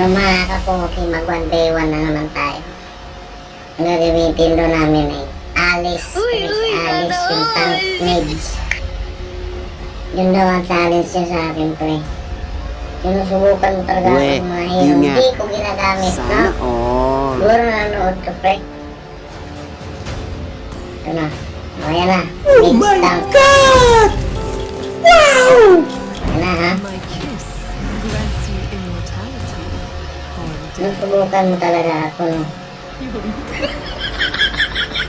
Nung mga kapoki, mag one day one na naman tayo. Ang gagamitin doon namin ay Alice, Uy, uy, Alice, yung tank mage. Yun daw ang challenge niya sa akin, pre. Sinusubukan mo talaga Uwe, ako mga yun hero. nga. Hindi ko ginagamit, Sana no? all. Siguro nanonood ka, pre. Ito na. O, yan na. Oh my God! Wow! Yan na, ha? Nasubukan mo talaga ako?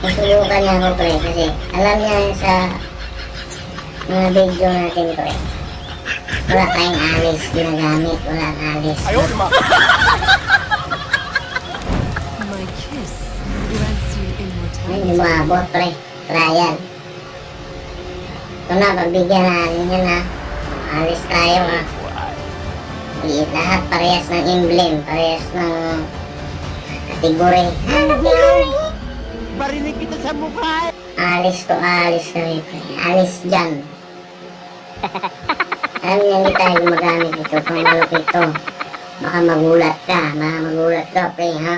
Nasubukan niya ako, pre, kasi alam niya sa mga video natin, pre. Wala tayong alis ginagamit, wala ang alis. My kiss grants you Ay, immortality. hindi mo abot, pre. Trial. Ito na, pagbigyan natin yan, ha? Alis tayo, ha? I lahat parehas ng emblem, parehas ng kategory. Barinig kita sa mukha. Alis to alis kami, pre. Alis dyan. Alam niyo, hindi tayo gumagamit ito pang malupit to. Baka magulat ka, baka magulat ka, pre, ha?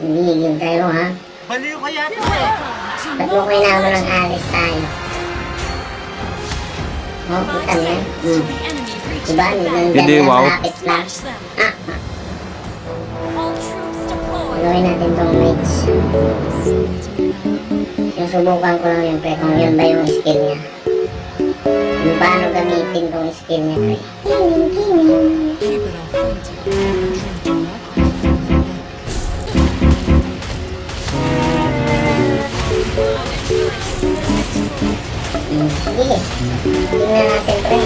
Hindi, yun tayo, ha? Baliw kaya to eh. Ba't mo kailangan ng alis tayo? Oh, kita niya. Hmm. Diba, Hindi, wow. Ah, ah. Gawin natin tong mage. Sinusubukan ko lang yun, pre, kung yun ba yung skill niya. Kung paano gamitin tong skill niya, pre. Sige. Tingnan natin, pre.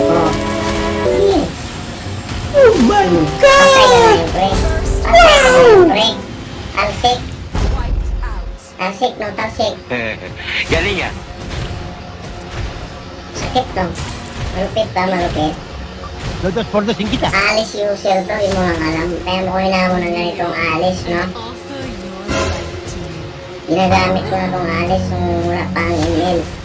Oh. Oh my God! Pre. Talsik. Talsik, no? Talsik. Galing ah. Sakit, no? Malupit ba? Malupit. Lodos por dos kita. Alice user to, hindi mo lang alam. Kaya mo kailangan mo ng ganitong Alice, no? To. Ginagamit ko na tong Alice nung wala pa ang email.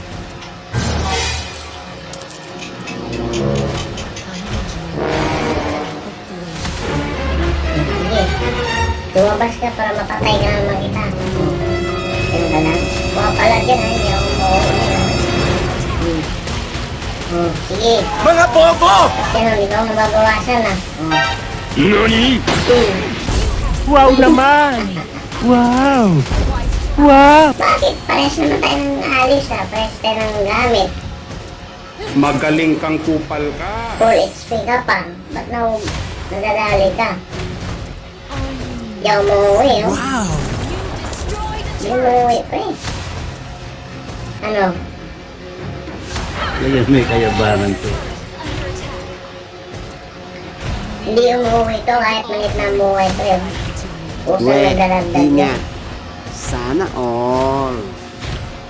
Lumabas ka para mapatay ka naman kita. Ganun ka lang. Mga pala dyan, ha? Hindi ako ha? Hmm. Oh, sige. Mga bobo! Kasi hindi ko mababawasan, ha? Oh. Nani? Hmm. Wow naman! Wow! Wow! Bakit? Pares naman tayo ng alis, ha? Pares tayo ng gamit. Magaling kang kupal ka. Full HP ka pa. Ba't na nadadali ka? Ako umuwi, oh. Wow! Hindi umuwi, pre. Ano? Ngayon may kayabangan to. Hindi umuwi to kahit maliit na ang buhay, pre. Puso na nga. yan. Sana all.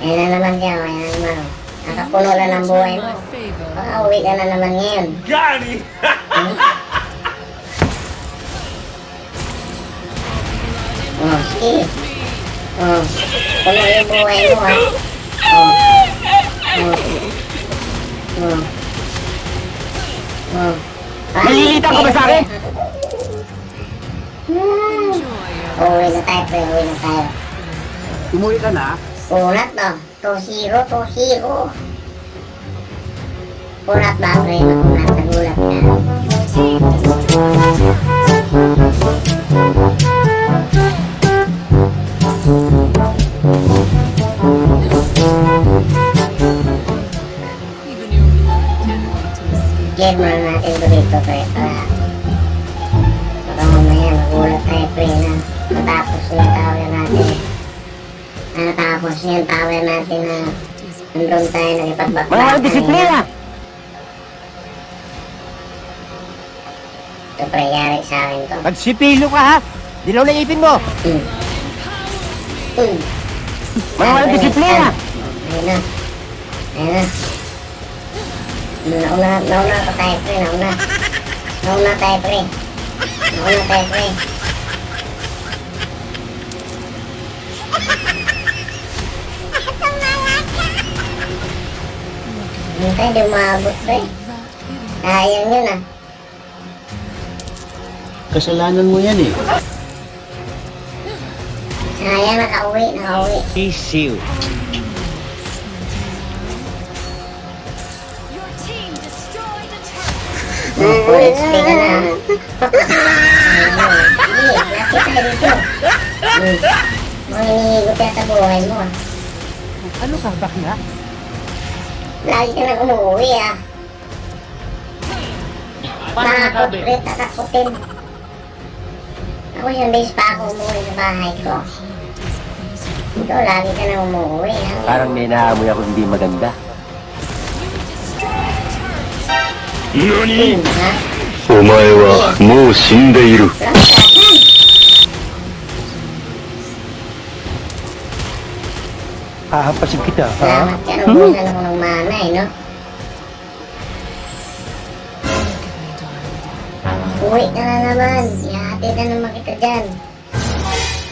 Ayan na naman siya, ayan na naman. Nakapuno na ng buhay mo. Baka uwi ka na naman ngayon. Gani! Oh, sige. Oh, puno yung buhay mo, ha? Oh. Oh. Oh. Oh. Malilita ka ba sa akin? Hmm. Uwi na tayo, pre. Uwi na tayo. Umuwi ka na? Kunat no? 2-0, 2-0. Kunat ba, pre? Makunat, nagulat ka. Mo na natin ito dito, pre. Para, baka mamaya magulat tayo, pre, na matapos yung tower natin. Na natapos yung tower natin na nandun tayo nagipagbaklakan. Mga disiplina! Ito, pre, yari sa akin to. Magsipilo ka ha! Dilaw na ipin mo! Hmm. Hmm. Mga disiplina! Ayun na. Ayun na. Nauna, nauna pa tayo, pre. Nauna. Nauna tayo, pre. Nauna tayo, pre. Hindi tayo, di umabot, pre. Sayang yun, ah. Kasalanan mo yan eh. Sayang, nakauwi, nakauwi. Isiw. Oh, 4 HP ka na. Iyak na kita dito. Mangingigot yata buhay mo. Ano ka, bakla? Lagi ka nang umuwi ah. Parang nakabi. Nakakakutin. Ako yung base pa ako umuwi sa bahay ko. Ikaw lagi ka nang umuwi ah. Parang may naamoy ako hindi maganda. Hmm, ha? お前はもう死んでいる Walang katan. Hahampasin kita, ako ng mana eh, no? Uwi ka na naman. Ihatid na naman kita dyan.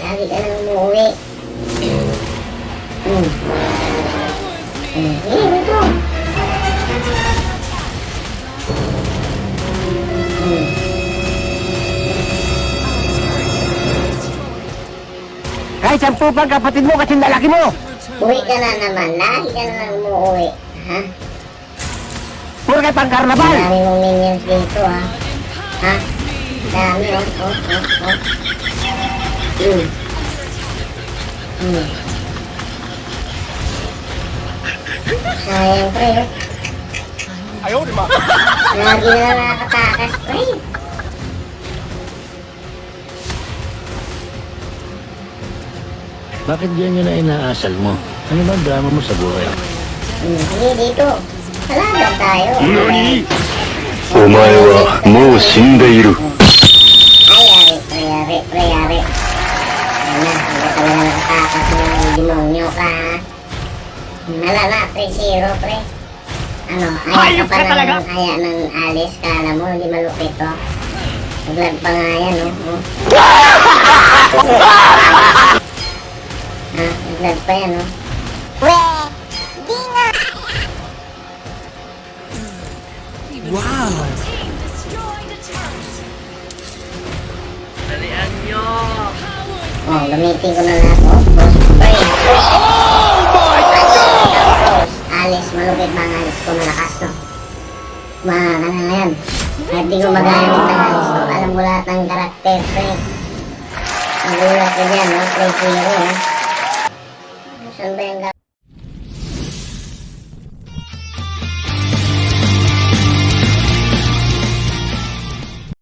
Lagi ka nang umuwi. Hmm. Hmm. Eh, ito. Kahit sampu pang kapatid mo kasi lalaki mo. Uwi ka na naman. Lagi ka na lang umuwi. Ha? Puro kay pang Ang karnabal. dami mong minions dito, ha? Ha? Dami, oh. Oh, oh, oh. Hmm. Hmm. Sayang, pre. oh. Ayaw, di ba? Lagi na lang nakakatakas, pre. Bakit ganyan na inaasal mo? Ano ba drama mo sa buhay? Hindi dito. Kalaban tayo. Nani? Omae wa mou shindeiru. Ayari, ayari, ayari. Ano, hindi ka lang nakatakas ng demonyo ka. Malala, pre, zero, pre. Ano, ayaw ka pa ng, ayaw ng alis. Kala mo, hindi malupit oh. to. Vlog pa nga yan, oh. naglag pa yan, no? Team destroyed a turret. Oh, gamitin ko na lahat, oh. Boss, pre. Oh my God! Alis, malupit ba ang alis ko, malakas, no? Mga, ano na yan. Kahit di ko magamit ang alis ko, alam mo lahat ng karakter, pre. Nagulat ko dyan, no? Play zero, no? Saan ba yung